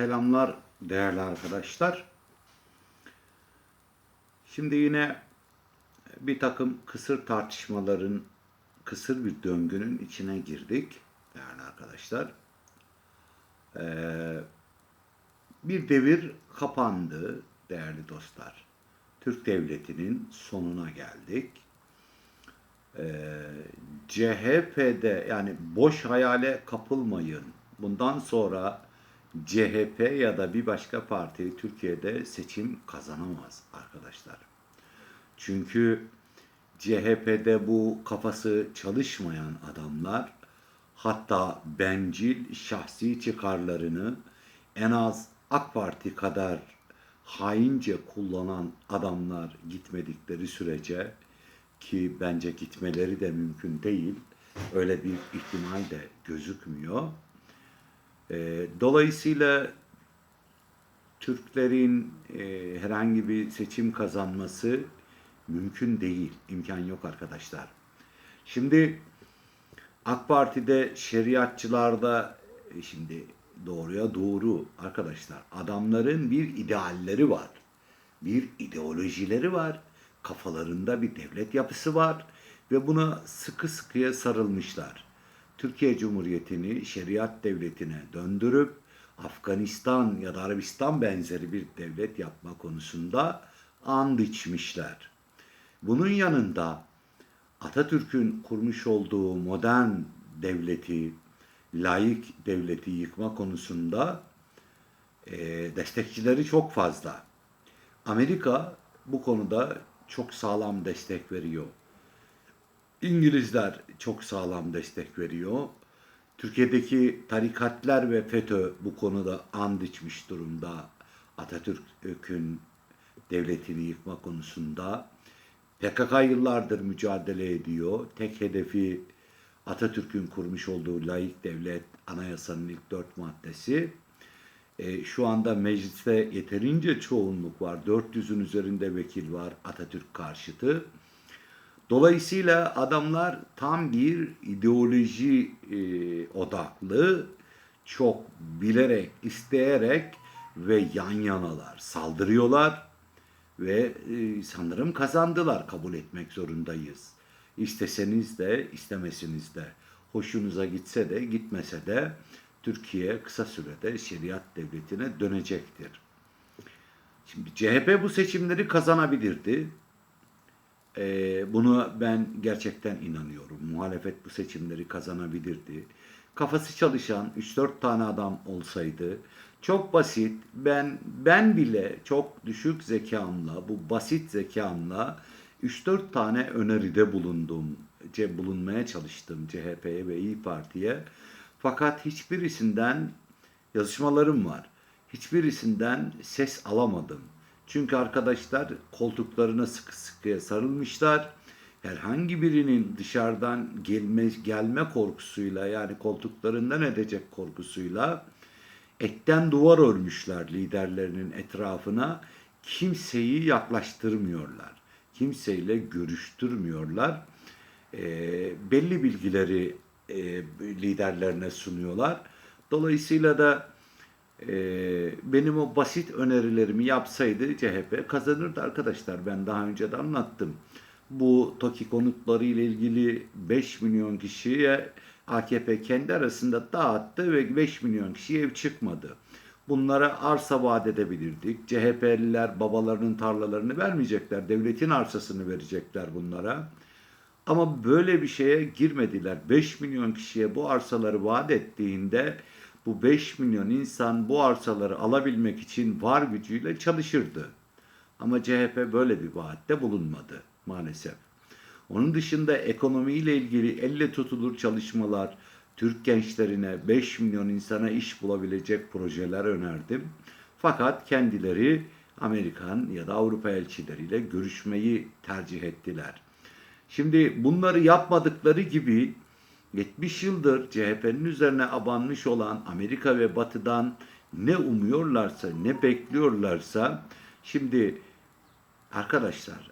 Selamlar değerli arkadaşlar. Şimdi yine bir takım kısır tartışmaların, kısır bir döngünün içine girdik değerli arkadaşlar. Ee, bir devir kapandı değerli dostlar. Türk Devleti'nin sonuna geldik. Ee, CHP'de yani boş hayale kapılmayın. Bundan sonra CHP ya da bir başka parti Türkiye'de seçim kazanamaz arkadaşlar. Çünkü CHP'de bu kafası çalışmayan adamlar hatta bencil şahsi çıkarlarını en az AK Parti kadar haince kullanan adamlar gitmedikleri sürece ki bence gitmeleri de mümkün değil. Öyle bir ihtimal de gözükmüyor. Ee, dolayısıyla Türklerin e, herhangi bir seçim kazanması mümkün değil. imkan yok arkadaşlar. Şimdi AK Parti'de şeriatçılarda e, şimdi doğruya doğru arkadaşlar adamların bir idealleri var. Bir ideolojileri var. Kafalarında bir devlet yapısı var ve buna sıkı sıkıya sarılmışlar. Türkiye Cumhuriyeti'ni şeriat devletine döndürüp Afganistan ya da Arabistan benzeri bir devlet yapma konusunda and içmişler. Bunun yanında Atatürk'ün kurmuş olduğu modern devleti, layık devleti yıkma konusunda e, destekçileri çok fazla. Amerika bu konuda çok sağlam destek veriyor. İngilizler çok sağlam destek veriyor. Türkiye'deki tarikatlar ve FETÖ bu konuda and içmiş durumda. Atatürk'ün devletini yıkma konusunda. PKK yıllardır mücadele ediyor. Tek hedefi Atatürk'ün kurmuş olduğu layık devlet anayasanın ilk dört maddesi. E, şu anda mecliste yeterince çoğunluk var. 400'ün üzerinde vekil var Atatürk karşıtı. Dolayısıyla adamlar tam bir ideoloji e, odaklı, çok bilerek, isteyerek ve yan yanalar, saldırıyorlar ve e, sanırım kazandılar kabul etmek zorundayız. İsteseniz de istemeseniz de, hoşunuza gitse de gitmese de Türkiye kısa sürede şeriat devletine dönecektir. Şimdi CHP bu seçimleri kazanabilirdi. Ee, bunu ben gerçekten inanıyorum. Muhalefet bu seçimleri kazanabilirdi. Kafası çalışan 3-4 tane adam olsaydı çok basit. Ben ben bile çok düşük zekamla, bu basit zekamla 3-4 tane öneride bulundum. Ce, bulunmaya çalıştım CHP'ye ve İyi Parti'ye. Fakat hiçbirisinden yazışmalarım var. Hiçbirisinden ses alamadım. Çünkü arkadaşlar koltuklarına sıkı sıkıya sarılmışlar. Herhangi birinin dışarıdan gelme, gelme korkusuyla yani koltuklarından edecek korkusuyla etten duvar örmüşler liderlerinin etrafına. Kimseyi yaklaştırmıyorlar. Kimseyle görüştürmüyorlar. E, belli bilgileri e, liderlerine sunuyorlar. Dolayısıyla da benim o basit önerilerimi yapsaydı CHP kazanırdı arkadaşlar. Ben daha önce de anlattım. Bu TOKİ konutları ile ilgili 5 milyon kişiye AKP kendi arasında dağıttı ve 5 milyon kişiye ev çıkmadı. Bunlara arsa vaat edebilirdik. CHP'liler babalarının tarlalarını vermeyecekler. Devletin arsasını verecekler bunlara. Ama böyle bir şeye girmediler. 5 milyon kişiye bu arsaları vaat ettiğinde bu 5 milyon insan bu arsaları alabilmek için var gücüyle çalışırdı. Ama CHP böyle bir vaatte bulunmadı maalesef. Onun dışında ekonomiyle ilgili elle tutulur çalışmalar, Türk gençlerine 5 milyon insana iş bulabilecek projeler önerdim. Fakat kendileri Amerikan ya da Avrupa elçileriyle görüşmeyi tercih ettiler. Şimdi bunları yapmadıkları gibi 70 yıldır CHP'nin üzerine abanmış olan Amerika ve Batı'dan ne umuyorlarsa, ne bekliyorlarsa şimdi arkadaşlar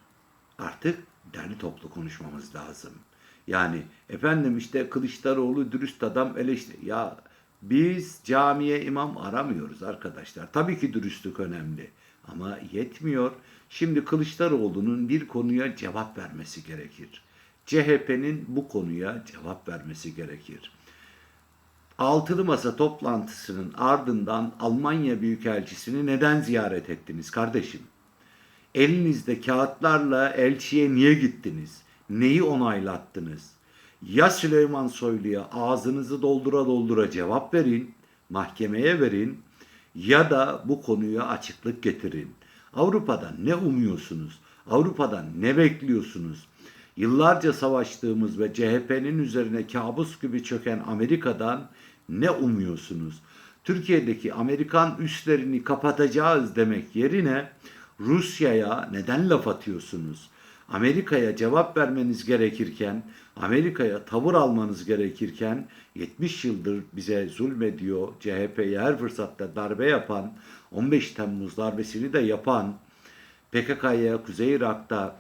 artık derli toplu konuşmamız lazım. Yani efendim işte Kılıçdaroğlu dürüst adam eleştir. Ya Biz camiye imam aramıyoruz arkadaşlar. Tabii ki dürüstlük önemli ama yetmiyor. Şimdi Kılıçdaroğlu'nun bir konuya cevap vermesi gerekir. CHP'nin bu konuya cevap vermesi gerekir. Altılı Masa toplantısının ardından Almanya Büyükelçisini neden ziyaret ettiniz kardeşim? Elinizde kağıtlarla elçiye niye gittiniz? Neyi onaylattınız? Ya Süleyman Soylu'ya ağzınızı doldura doldura cevap verin, mahkemeye verin ya da bu konuya açıklık getirin. Avrupa'dan ne umuyorsunuz? Avrupa'dan ne bekliyorsunuz? Yıllarca savaştığımız ve CHP'nin üzerine kabus gibi çöken Amerika'dan ne umuyorsunuz? Türkiye'deki Amerikan üslerini kapatacağız demek yerine Rusya'ya neden laf atıyorsunuz? Amerika'ya cevap vermeniz gerekirken, Amerika'ya tavır almanız gerekirken 70 yıldır bize zulmediyor, CHP'ye her fırsatta darbe yapan, 15 Temmuz darbesini de yapan, PKK'ya Kuzey Irak'ta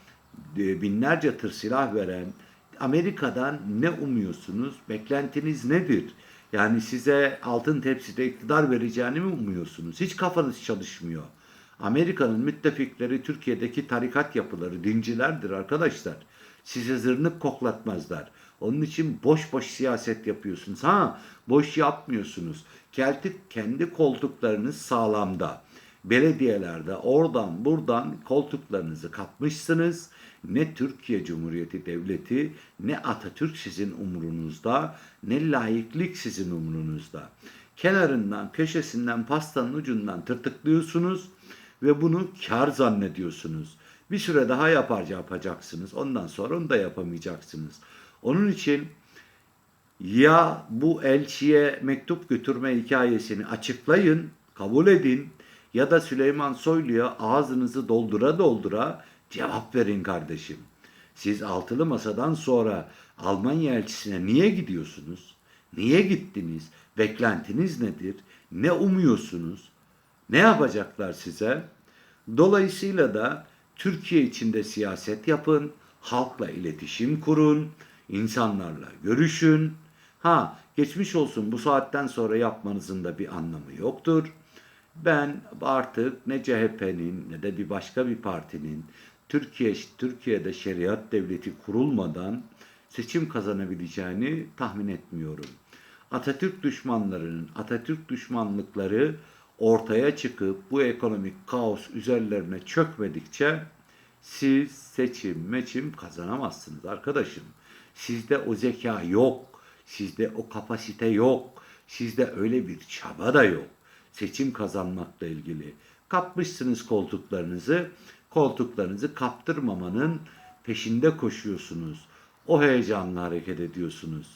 binlerce tır silah veren Amerika'dan ne umuyorsunuz? Beklentiniz nedir? Yani size altın tepside iktidar vereceğini mi umuyorsunuz? Hiç kafanız çalışmıyor. Amerika'nın müttefikleri Türkiye'deki tarikat yapıları, dincilerdir arkadaşlar. Size zırnık koklatmazlar. Onun için boş boş siyaset yapıyorsunuz. Ha, boş yapmıyorsunuz. Kelti kendi koltuklarınız sağlamda. Belediyelerde oradan buradan koltuklarınızı kapmışsınız. Ne Türkiye Cumhuriyeti Devleti ne Atatürk sizin umurunuzda ne laiklik sizin umurunuzda. Kenarından köşesinden pastanın ucundan tırtıklıyorsunuz ve bunu kar zannediyorsunuz. Bir süre daha yapar yapacaksınız. Ondan sonra onu da yapamayacaksınız. Onun için ya bu elçiye mektup götürme hikayesini açıklayın, kabul edin ya da Süleyman Soylu'ya ağzınızı doldura doldura cevap verin kardeşim. Siz altılı masadan sonra Almanya elçisine niye gidiyorsunuz? Niye gittiniz? Beklentiniz nedir? Ne umuyorsunuz? Ne yapacaklar size? Dolayısıyla da Türkiye içinde siyaset yapın, halkla iletişim kurun, insanlarla görüşün. Ha geçmiş olsun bu saatten sonra yapmanızın da bir anlamı yoktur. Ben artık ne CHP'nin ne de bir başka bir partinin Türkiye Türkiye'de şeriat devleti kurulmadan seçim kazanabileceğini tahmin etmiyorum. Atatürk düşmanlarının Atatürk düşmanlıkları ortaya çıkıp bu ekonomik kaos üzerlerine çökmedikçe siz seçim meçim kazanamazsınız arkadaşım. Sizde o zeka yok. Sizde o kapasite yok. Sizde öyle bir çaba da yok. Seçim kazanmakla ilgili. Kapmışsınız koltuklarınızı. Koltuklarınızı kaptırmamanın peşinde koşuyorsunuz. O heyecanla hareket ediyorsunuz.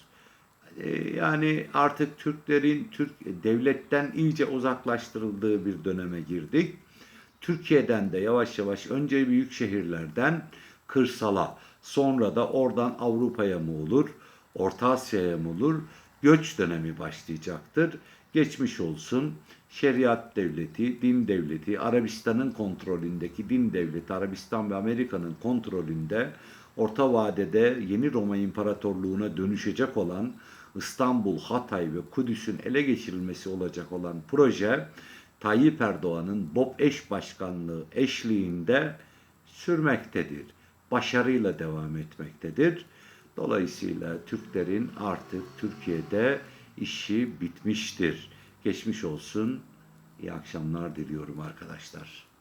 Ee, yani artık Türklerin Türk devletten iyice uzaklaştırıldığı bir döneme girdik. Türkiye'den de yavaş yavaş önce büyük şehirlerden kırsala, sonra da oradan Avrupa'ya mı olur, Orta Asya'ya mı olur, göç dönemi başlayacaktır. Geçmiş olsun. Şeriat devleti, din devleti, Arabistan'ın kontrolündeki din devleti, Arabistan ve Amerika'nın kontrolünde orta vadede yeni Roma İmparatorluğu'na dönüşecek olan İstanbul, Hatay ve Kudüs'ün ele geçirilmesi olacak olan proje Tayyip Erdoğan'ın BOP eş başkanlığı eşliğinde sürmektedir. Başarıyla devam etmektedir. Dolayısıyla Türklerin artık Türkiye'de işi bitmiştir. Geçmiş olsun. İyi akşamlar diliyorum arkadaşlar.